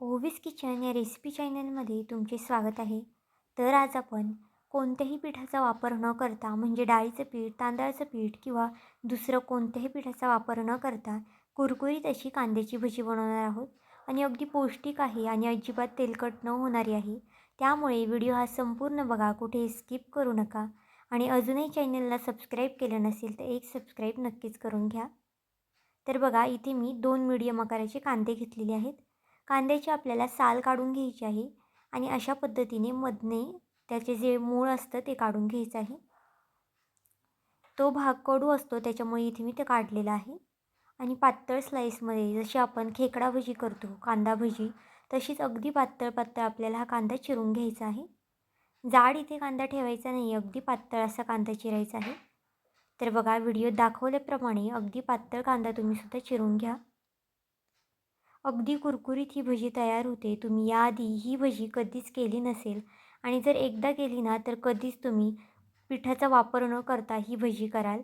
ओवीस kitchen या recipe चॅनलमध्ये तुमचे स्वागत आहे. तर आज आपण कोणत्याही पिठाचा वापर न करता म्हणजे डाळीचं पीठ तांदळाचं पीठ किंवा दुसरं कोणत्याही पिठाचा वापर न करता कुरकुरीत अशी कांद्याची भजी बनवणार आहोत. आणि अगदी पौष्टिक आहे आणि अजिबात तेलकट न होणारी आहे. त्यामुळे व्हिडिओ हा संपूर्ण बघा कुठे स्किप करू नका. आणि अजूनही चॅनलला सबस्क्राईब केलं नसेल तर एक सबस्क्राईब नक्कीच करून घ्या. तर बघा इथे मी दोन मीडियम आकाराचे कांदे घेतलेले आहेत. कांद्याची आपल्याला साल काढून घ्यायची आहे आणि अशा पद्धतीने मधने त्याचे जे मूळ असतं ते काढून घ्यायचं आहे. तो भाग कडू असतो त्याच्यामुळे इथे मी ते काढलेला आहे. आणि पातळ स्लाईसमध्ये जशी आपण खेकडा भजी करतो कांदा भजी तशीच अगदी पातळ पातळ आपल्याला हा कांदा चिरून घ्यायचा आहे. जाड इथे कांदा ठेवायचा नाही अगदी पातळ असा कांदा चिरायचा आहे. तर बघा व्हिडिओ दाखवल्याप्रमाणे अगदी पातळ कांदा तुम्ही सुद्धा चिरून घ्या. अगदी कुरकुरीत ही भजी तयार होते. तुम्ही याआधी ही भजी कधीच केली नसेल आणि जर एकदा केली ना तर कधीच तुम्ही पिठाचा वापर न करता ही भजी कराल.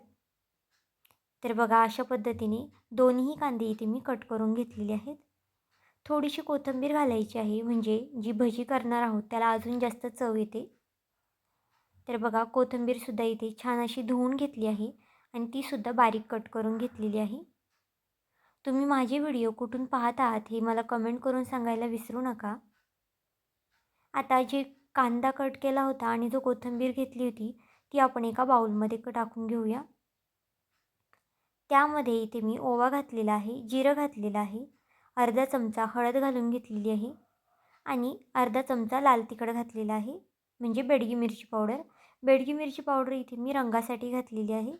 तर बघा अशा पद्धतीने दोन्ही कांदे इथे मी कट करून घेतलेले आहेत. थोडीशी कोथिंबीर घालायची आहे म्हणजे जी भजी करणार आहोत त्याला अजून जास्त चव येते. तर बघा कोथिंबीरसुद्धा इथे छान अशी धुवून घेतली आहे आणि तीसुद्धा बारीक कट करून घेतलेली आहे. तुम्ही माझे व्हिडिओ कुठून पाहत आहात हे मला कमेंट करून सांगायला विसरू नका. आता जे कांदा कट केला होता आणि जो कोथिंबीर घेतली होती ती आपण एका बाउलमध्ये टाकून घेऊया. त्यामध्ये इथे मी ओवा घातलेला आहे जिरं घातलेलं आहे अर्धा चमचा हळद घालून घेतलेली आहे आणि अर्धा चमचा लाल तिखट घातलेला आहे म्हणजे बेडगी मिरची पावडर. बेडगी मिरची पावडर इथे मी रंगासाठी घातलेली आहे.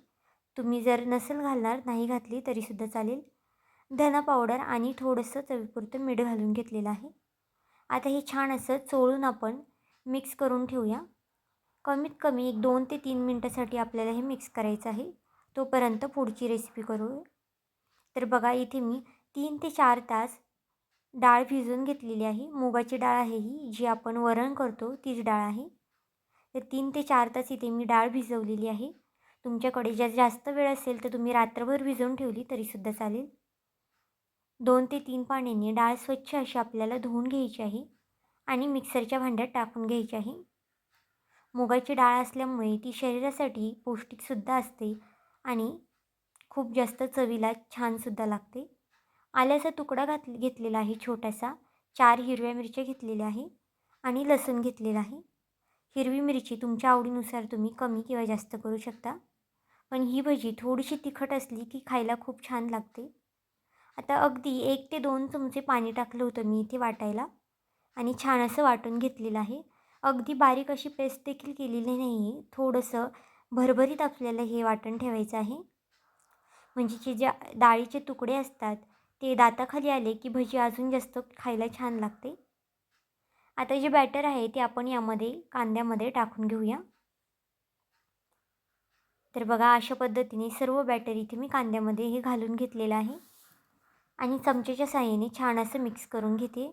तुम्ही जर नसेल घालणार नाही घातली तरीसुद्धा चालेल. धना पावडर आणि थोडंसं चवीपुरतं मीठ घालून घेतलेलं आहे. आता हे छान असं चोळून आपण मिक्स करून ठेवूया. कमीत कमी एक दोन ते तीन मिनटासाठी आपल्याला हे मिक्स करायचं आहे. तोपर्यंत पुढची रेसिपी करू तर बघा इथे मी तीन ते चार तास डाळ भिजवून घेतलेली आहे. मुगाची डाळ आहे ही जी आपण वरण करतो तीच डाळ आहे. तर तीन ते चार तास इथे मी डाळ भिजवलेली आहे. तुमच्याकडे जर जास्त वेळ असेल तर तुम्ही रात्रभर भिजवून ठेवली तरीसुद्धा चालेल. दोन ते तीन पाण्याने डाळ स्वच्छ अशी आपल्याला धुवून घ्यायची आहे आणि मिक्सरच्या भांड्यात टाकून घ्यायची आहे. मुगाची डाळ असल्यामुळे ती शरीरासाठी पौष्टिकसुद्धा असते आणि खूप जास्त चवीला छानसुद्धा लागते. आल्याचा तुकडा घात घेतलेला आहे छोटासा चार हिरव्या मिरच्या घेतलेल्या आहे आणि लसूण घेतलेला आहे. हिरवी मिरची तुमच्या आवडीनुसार तुम्ही कमी किंवा जास्त करू शकता. पण ही भजी थोडीशी तिखट असली की खायला खूप छान लागते. आता अगदी एक ते दोन चमचे पाणी टाकलं होतं मी इथे वाटायला आणि छान असं वाटून घेतलेलं आहे. अगदी बारीक अशी पेस्ट देखील केलेली नाही आहे थोडंसं भरभरीत आपल्याला हे वाटण ठेवायचं आहे. म्हणजे जे ज्या डाळीचे तुकडे असतात ते दाताखाली आले की भजी अजून जास्त खायला छान लागते. आता जे बॅटर आहे ते आपण यामध्ये कांद्यामध्ये टाकून घेऊया. तर बघा अशा पद्धतीने सर्व बॅटर इथे मी कांद्यामध्ये हे घालून घेतलेलं आहे. आणि चमचेच्या साह्याने छान असं मिक्स करून घेते.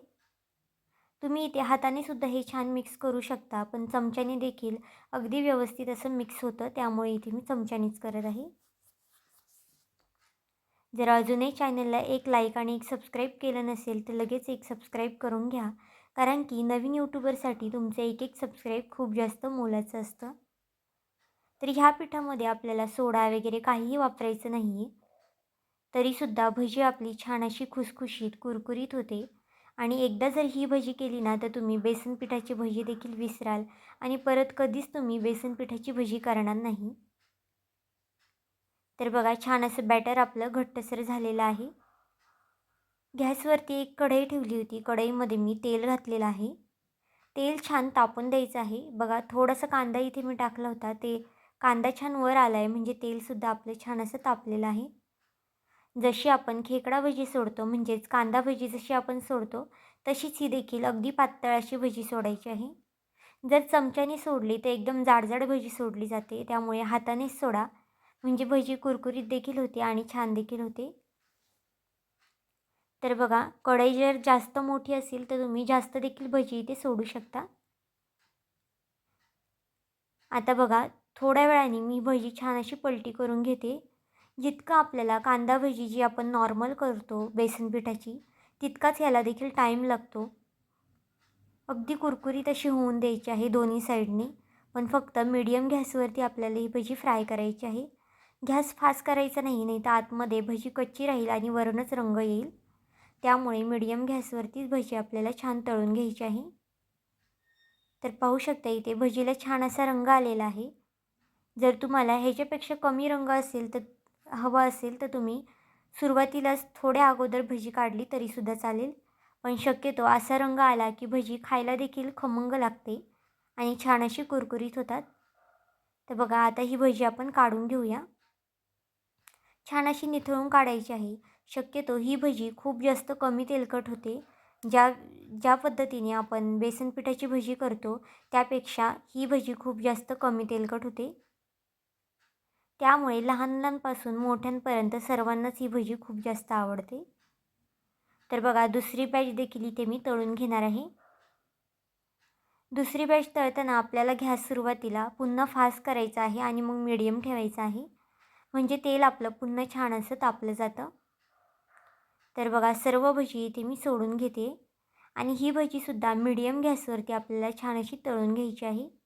तुम्ही इथे हाताने सुद्धा हे छान मिक्स करू शकता पण चमच्याने देखील अगदी व्यवस्थित असं मिक्स होतं त्यामुळे इथे मी चमच्यानेच करत आहे. जर अजूनही चॅनलला एक लाईक आणि एक सबस्क्राईब केलं नसेल तर लगेच एक सबस्क्राईब करून घ्या. कारण की नवीन यूट्यूबरसाठी तुमचं एक एक सबस्क्राईब खूप जास्त मोलाचं असतं. तर ह्या पिठामध्ये आपल्याला सोडा वगैरे काहीही वापरायचं नाही आहे तरीसुद्धा भजी आपली छान अशी खुसखुशीत कुरकुरीत होते. आणि एकदा जर ही भजी केली ना तर तुम्ही बेसन पिठाची भजी देखील विसराल. आणि परत कधीच तुम्ही बेसन पिठाची भजी करणार नाही. तर बघा छान असं बॅटर आपलं घट्टसर झालेलं आहे. गॅसवरती एक कढई ठेवली होती. कढईमध्ये मी तेल घातलेलं आहे. तेल छान तापून द्यायचं आहे. बघा थोडासा कांदा इथे मी टाकला होता. ते कांदा छान वर आला आहे म्हणजे तेलसुद्धा आपलं छान असं तापलेलं आहे. जशी आपण खेकडा भजी सोडतो म्हणजेच कांदा भजी जशी आपण सोडतो तशीच ही देखील अगदी पातळ अशी भजी सोडायची आहे. जर चमच्याने सोडली तर एकदम जाडजाड भजी सोडली जाते. त्यामुळे हातानेच सोडा. म्हणजे भजी कुरकुरीत देखील होते आणि छान देखील होते. तर बघा कढई जर जास्त मोठी असेल तर तुम्ही जास्त देखील भजी इथे सोडू शकता. आता बघा थोड्या वेळाने मी भजी छान अशी पलटी करून घेते. जितकं आपल्याला कांदा भजी जी आपण नॉर्मल करतो बेसन पिठाची तितकाच ह्याला देखील टाईम लागतो. अगदी कुरकुरीत अशी होऊन द्यायची आहे दोन्ही साईडनी पण फक्त मीडियम गॅसवरती आपल्याला ही भजी फ्राय करायची आहे. गॅस फास्ट करायचा नाही नाही तर आतमध्ये भजी कच्ची राहील आणि वरूनच रंग येईल. त्यामुळे मीडियम गॅसवरतीच भजी आपल्याला छान तळून घ्यायची आहे. तर पाहू शकता इथे भजीला छान असा रंग आलेला आहे. जर तुम्हाला ह्याच्यापेक्षा कमी रंग असेल तर हवं असेल तर तुम्ही सुरुवातीलाच थोड्या अगोदर भजी काढली तरीसुद्धा चालेल. पण शक्यतो असा रंग आला की भजी खायला देखील खमंग लागते आणि छान अशी कुरकुरीत होतात. तर बघा आता ही भजी आपण काढून घेऊया. छान अशी निथळून काढायची आहे. शक्यतो ही भजी खूप जास्त कमी तेलकट होते. ज्या ज्या पद्धतीने आपण बेसन पिठाची भजी करतो त्यापेक्षा ही भजी खूप जास्त कमी तेलकट होते. त्यामुळे लहान मुलांपासून मोठ्यांपर्यंत सर्वांनाच ही भजी खूप जास्त आवडते. तर बघा दुसरी बॅच देखील इथे मी तळून घेणार आहे. दुसरी बॅच तळताना आपल्याला गॅस सुरुवातीला पुन्हा फास्ट करायचा आहे आणि मग मीडियम ठेवायचं आहे. म्हणजे तेल आपलं पुन्हा छान असं तापलं जातं. तर बघा सर्व भजी इथे मी सोडून घेते. आणि ही भजीसुद्धा मिडियम गॅसवरती आपल्याला छान अशी तळून घ्यायची आहे.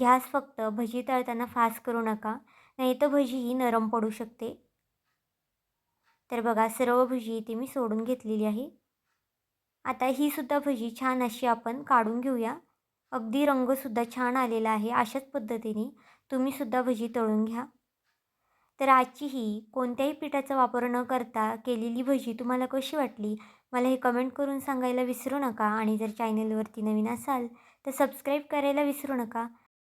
गॅस फक्त भजी तळताना फास्ट करू नका नाही तर भजी ही नरम पडू शकते. तर बघा सर्व भजी इथे मी सोडून घेतलेली आहे. आता ही सुद्धा भजी छान अशी आपण काढून घेऊया. अगदी रंगसुद्धा छान आलेला आहे अशाच पद्धतीने तुम्हीसुद्धा भजी तळून घ्या. तर आजची ही कोणत्याही पिठाचा वापर न करता केलेली भजी तुम्हाला कशी वाटली? मला हे कमेंट करून सांगायला विसरू नका आणि जर चॅनलवरती नवीन असाल तर सबस्क्राईब करायला विसरू नका.